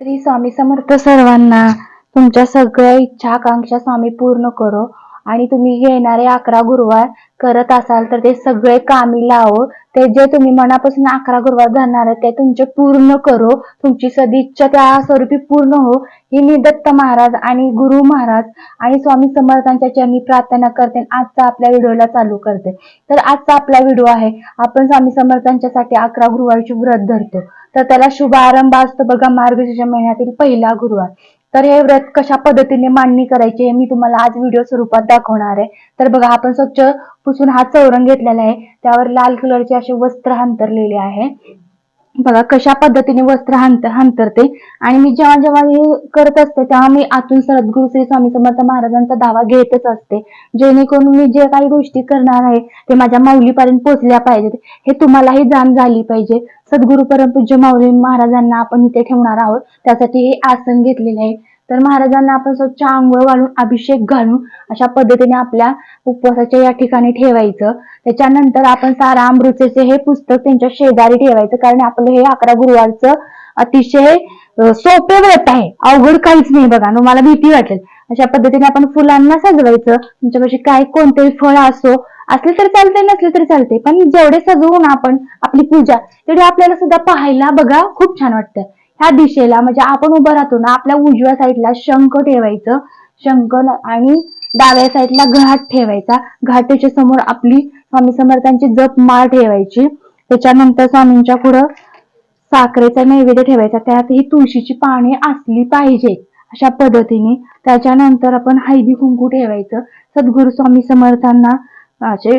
श्री स्वामी समर्थ सर्वांना तुमच्या सगळ्या इच्छा आकांक्षा स्वामी पूर्ण करो. आणि तुम्ही येणारे अकरा गुरुवार करत असाल तर ते सगळे कामी लावो. ते जे तुम्ही मनापासून अकरा गुरुवार धरणार ते तुमचे पूर्ण करो. तुमची सदिच्छा त्या स्वरूपी पूर्ण हो. ही मी दत्त महाराज आणि गुरु महाराज आणि स्वामी समर्थांच्या चरणी प्रार्थना करते आणि आजचा आपल्या व्हिडिओला चालू करते. तर आजचा आपला व्हिडिओ आहे आपण स्वामी समर्थांच्यासाठी अकरा गुरुवारची व्रत धरतो. तर त्याला शुभारंभ असतो बघा मार्गशीर्ष महिन्यातील पहिला गुरुवार. तर हे व्रत कशा पद्धतीने मांडणी करायची हे मी तुम्हाला आज व्हिडिओ स्वरूपात दाखवणार आहे. तर बघा आपण स्वच्छ पुसून हा चौरंग घेतलेला आहे. त्यावर लाल कलरचे असे वस्त्र अंतरलेले आहे. बघा कशा पद्धतीने वस्त्र हंत हंतरते. आणि मी जेव्हा जेव्हा हे करत असते तेव्हा मी आतून सद्गुरु श्री स्वामी समर्थ महाराजांचा धावा घेतच असते. जेणेकरून मी जे काही गोष्टी करणार आहे ते माझ्या माऊलीपर्यंत पोहोचल्या पाहिजेत. हे तुम्हालाही जाण झाली पाहिजे. सद्गुरु परमपूज्य माऊली महाराजांना आपण इथे ठेवणार आहोत. त्यासाठी हे आसन घेतलेले आहे. तर महाराजांना आपण स्वच्छ आंघोळ घालून अभिषेक घालून अशा पद्धतीने आपल्या उपवासाच्या या ठिकाणी ठेवायचं. त्याच्यानंतर आपण सारा अमृतचे हे पुस्तक त्यांच्या शेजारी ठेवायचं. कारण आपलं हे अकरा गुरुवारचं अतिशय सोपे व्रत आहे. अवघड काहीच नाही बघा. मला भीती वाटेल. अशा पद्धतीने आपण फुलांना सजवायचं. तुमच्यापाशी काय कोणतेही फळ असो असले तरी चालते नसले तरी चालते पण जेवढे सजवू ना आपण आपली पूजा तेवढी आपल्याला सुद्धा पाहायला बघा खूप छान वाटतं. ह्या दिशेला म्हणजे आपण उभं राहतो ना आपल्या उजव्या साईडला शंख ठेवायचं. शंख आणि डाव्या साईडला घाट ठेवायचा. घाटेच्या समोर आपली स्वामी समर्थांची जप माळ ठेवायची. त्याच्यानंतर स्वामींच्या पुढं साखरेचा नैवेद्य ठेवायचा. त्यात ही तुळशीची पाने असली पाहिजे अशा पद्धतीने. त्याच्यानंतर आपण हळदी कुंकू ठेवायचं. सद्गुरु स्वामी समर्थांना असे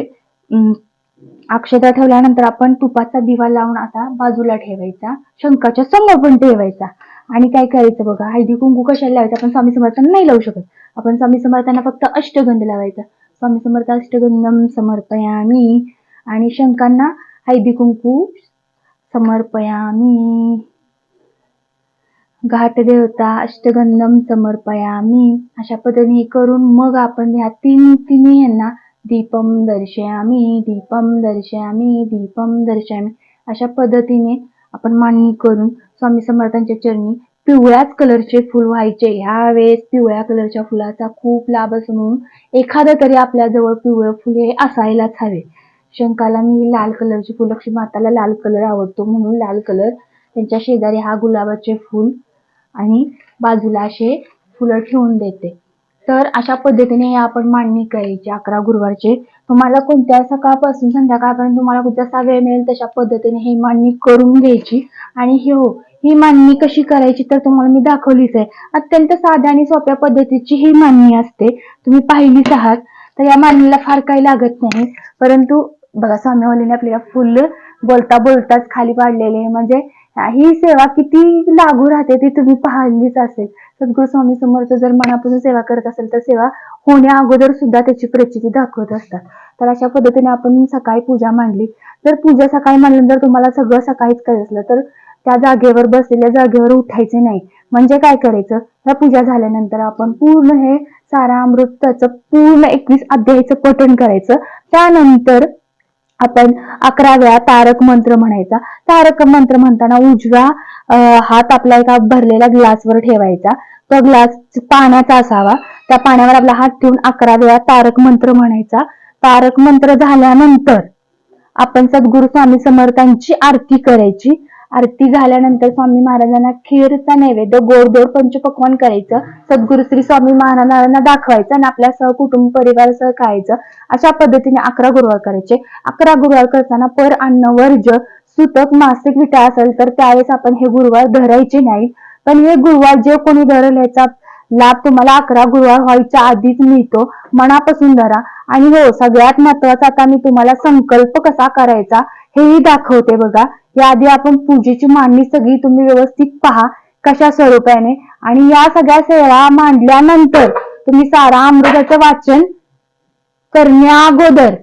अक्षता ठेवल्यानंतर आपण तुपाचा दिवा लावून आता बाजूला ठेवायचा शंखाच्या समोर पण ठेवायचा. आणि काय करायचं बघा हळदी कुंकू कशाला लावायचं? आपण स्वामी समर्थांना नाही लावू शकत. आपण स्वामी समर्थांना फक्त अष्टगंध लावायचा. स्वामी समर्थ अष्टगंधम समर्पयामी. आणि शंखांना हळदी कुंकू समर्पयामी. घाट देवता अष्टगंधम समर्पयामी. अशा पद्धतीने करून मग आपण ह्या तीन तिन्ही यांना दीपम दर्शयामी दीपम दर्शयामी दीपम दर्शयामी अशा पद्धतीने आपण मांडणी करून स्वामी समर्थांच्या चरणी पिवळ्याच कलरचे फुल व्हायचे. ह्या वेळेस पिवळ्या कलरच्या फुलाचा खूप लाभ असतो म्हणून एखादं तरी आपल्या जवळ पिवळं फुल हे असायलाच हवे. शंकाला मी लाल कलरची फुल लक्ष्मी माताला लाल कलर आवडतो म्हणून लाल कलर. त्यांच्या शेजारी हा गुलाबाचे फुल आणि बाजूला असे फुलं ठेवून देते. तर अशा पद्धतीने आपण मांडणी करायची अकरा गुरुवारचे. तुम्हाला कोणत्या सकाळपासून संध्याकाळपर्यंत तुम्हाला जसा वेळ मिळेल तशा पद्धतीने ही मांडणी करून घ्यायची. आणि हे हो ही मांडणी कशी करायची तर तुम्हाला मी दाखवलीच आहे. अत्यंत साध्या आणि सोप्या पद्धतीची ही मांडणी असते. तुम्ही पाहिलीच आहात. तर या मांडणीला फार काही लागत नाही. परंतु बघा स्वामीवालीने आपल्याला फुल बोलता बोलताच खाली पाडलेले म्हणजे ही सेवा किती लागू राहते ती तुम्ही पाहिलीच असेल. सद्गुरु स्वामी समर्थ जर मनापासून सेवा करत असेल तर सेवा होण्या अगोदर सुद्धा त्याची प्रचिती दाखवत असतात. तर अशा पद्धतीने आपण सकाळी पूजा मांडली. जर पूजा सकाळी मांडल्यानंतर तुम्हाला सगळं सकाळीच करायचं असलं तर त्या जागेवर बसलेल्या जागेवर उठायचे नाही. म्हणजे काय करायचं? ह्या पूजा झाल्यानंतर आपण पूर्ण हे सारा अमृताचं पूर्ण एकवीस अध्यायाचं पठण करायचं. त्यानंतर आपण अकरा वेळा तारक मंत्र म्हणायचा. तारक मंत्र म्हणताना उजवा हात आपला एका भरलेल्या ग्लासवर ठेवायचा. तो ग्लास पाण्याचा असावा. त्या पाण्यावर आपला हात ठेवून अकरा वेळा तारक मंत्र म्हणायचा. तारक मंत्र झाल्यानंतर आपण सद्गुरु स्वामी समर्थांची आरती करायची. आरती झाल्यानंतर स्वामी महाराजांना खीरचा नैवेद्य गोडधोड पंचपक्वान करायचं. सद्गुरु श्री स्वामी महाराजांना दाखवायचं आणि आपल्या सहकुटुंब परिवारासह खायचं. अशा पद्धतीने अकरा गुरुवार करायचे. अकरा गुरुवार करताना पर अन्न वर्ज सुतक मासिक विटा असेल तर त्यावेळेस आपण हे गुरुवार धरायचे नाही. पण हे गुरुवार जे कोणी धरेल याचा लाभ तुम्हाला अकरा गुरुवार व्हायच्या आधीच मिळतो. मनापासून धरा. आणि हो सगळ्यात महत्त्वाचा आता मी तुम्हाला संकल्प कसा करायचा? हेही दाखवते बघा. याआधी आपण पूजेची मांडणी सगळी तुम्ही व्यवस्थित पहा कशा स्वरूपाने. आणि या सगळ्या सेवा मांडल्यानंतर तुम्ही सारा अमृताचं वाचन करण्या अगोदर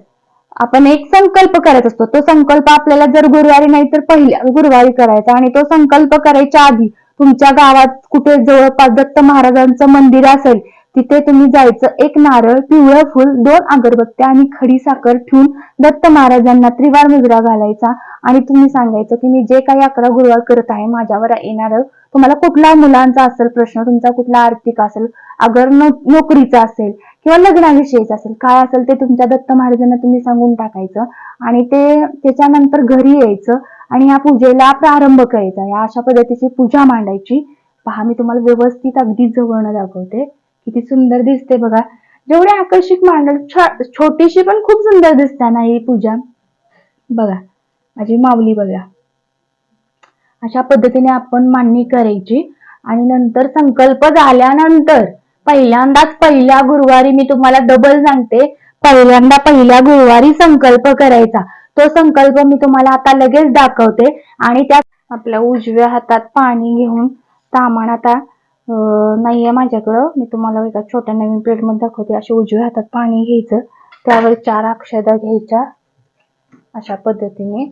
आपण एक संकल्प करत असतो. तो संकल्प आपल्याला जर गुरुवारी नाही तर पहिल्या गुरुवारी करायचा. आणि तो संकल्प करायच्या आधी तुमच्या गावात कुठे जवळपास दत्त महाराजांचं मंदिर असेल तिथे तुम्ही जायचं. एक नारळ पिवळं फुल दोन अगरबत्त्या आणि खडी साखर ठेवून दत्त महाराजांना त्रिवार मुजरा घालायचा. आणि तुम्ही सांगायचं की मी जे काही अकरा गुरुवार करत आहे माझ्यावर येणार तुम्हाला कुठला मुलांचा असेल प्रश्न तुमचा कुठला आर्थिक असेल अगर नोकरीचा असेल किंवा लग्नाविषयीचा असेल काय असेल ते तुमच्या दत्त महाराजांना तुम्ही सांगून टाकायचं. आणि ते त्याच्यानंतर घरी यायचं आणि या पूजेला प्रारंभ करायचा. या अशा पद्धतीची पूजा मांडायची. पहा मी तुम्हाला व्यवस्थित अगदी जवळनं दाखवते. किती सुंदर दिसते बघा. जेवढे आकर्षक मांडल छोटीशी पण खूप सुंदर दिसते ना ही पूजा. बघा माझी माऊली बघा. अशा पद्धतीने आपण मांडणी करायची. आणि नंतर संकल्प झाल्यानंतर पहिल्यांदाच पहिल्या गुरुवारी मी तुम्हाला डबल सांगते. पहिल्यांदा पहिल्या गुरुवारी संकल्प करायचा. तो संकल्प मी तुम्हाला आता लगेच दाखवते. आणि त्यात आपल्या उजव्या हातात पाणी घेऊन सामान आता नाही आहे माझ्याकडं. मी तुम्हाला एका छोट्या नवीन प्लेटमध्ये दाखवते. अशी उजव्या हातात पाणी घ्यायचं. त्यावर चार अक्षदा घ्यायच्या. अशा पद्धतीने.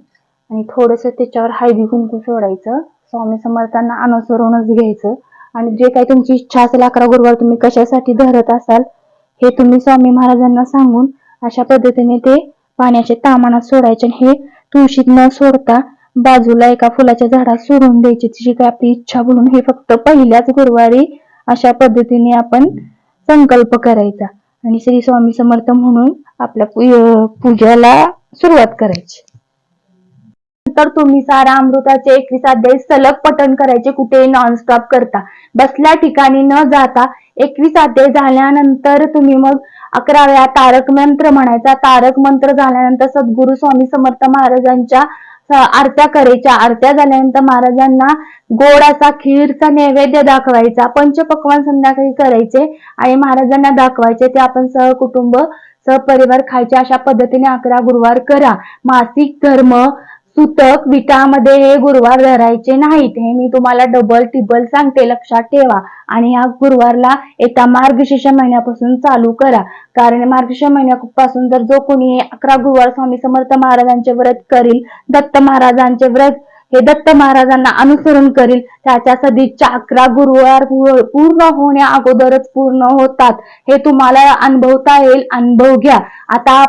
आणि थोडंसं त्याच्यावर हळदी कुंकू सोडायचं. स्वामी समर्थांना अनुसरूनच घ्यायचं. आणि जे काही तुमची इच्छा असेल अकरा गुरुवार तुम्ही कशासाठी धरत असाल हे तुम्ही स्वामी महाराजांना सांगून अशा पद्धतीने ते पाण्याचे तामानात सोडायचे. आणि हे तुळशीत न सोडता बाजूला एका फुलाच्या झाडात सोडून द्यायची. तिची काय आपली इच्छा बोलून हे फक्त पहिल्याच गुरुवारी अशा पद्धतीने आपण संकल्प करायचा. आणि श्री स्वामी समर्थ म्हणून आपल्या पूजेला सुरुवात करायची. तर तुम्ही सारा अमृताचे एकवीस अध्याय सलग पठण करायचे कुठेही नॉनस्टॉप करता. बसल्या ठिकाणी न जाता एकवीस अध्याय झाल्यानंतर तुम्ही मग अकरा वेळा तारक मंत्र म्हणायचा. तारक मंत्र झाल्यानंतर सद्गुरु स्वामी समर्थ महाराजांच्या आरत्या करायच्या आरत्या झाल्यानंतर महाराजांना गोड असा खीरचा नैवेद्य दाखवायचा. पंचपक्वान संध्याकाळी करायचे आणि महाराजांना दाखवायचे. ते आपण सहकुटुंब सहपरिवार खायचे. अशा पद्धतीने अकरा गुरुवार करा. मासिक धर्म सुतक विटामध्ये हे गुरुवार धरायचे नाहीत. हे मी तुम्हाला डबल टिबल सांगते. लक्षात ठेवा. आणि या गुरुवारला येत्या मार्गशीर्ष महिन्यापासून चालू करा. कारण मार्गशीर्ष महिन्यापासून जर जो कोणी अकरा गुरुवार स्वामी समर्थ महाराजांचे व्रत करील दत्त महाराजांचे व्रत हे दत्त महाराजांना अनुसरण करील त्याच्या सदिच्छा अकरा गुरुवार पूर्ण होण्या अगोदरच पूर्ण होतात. हे तुम्हाला अनुभवता येईल. अनुभव घ्या. आता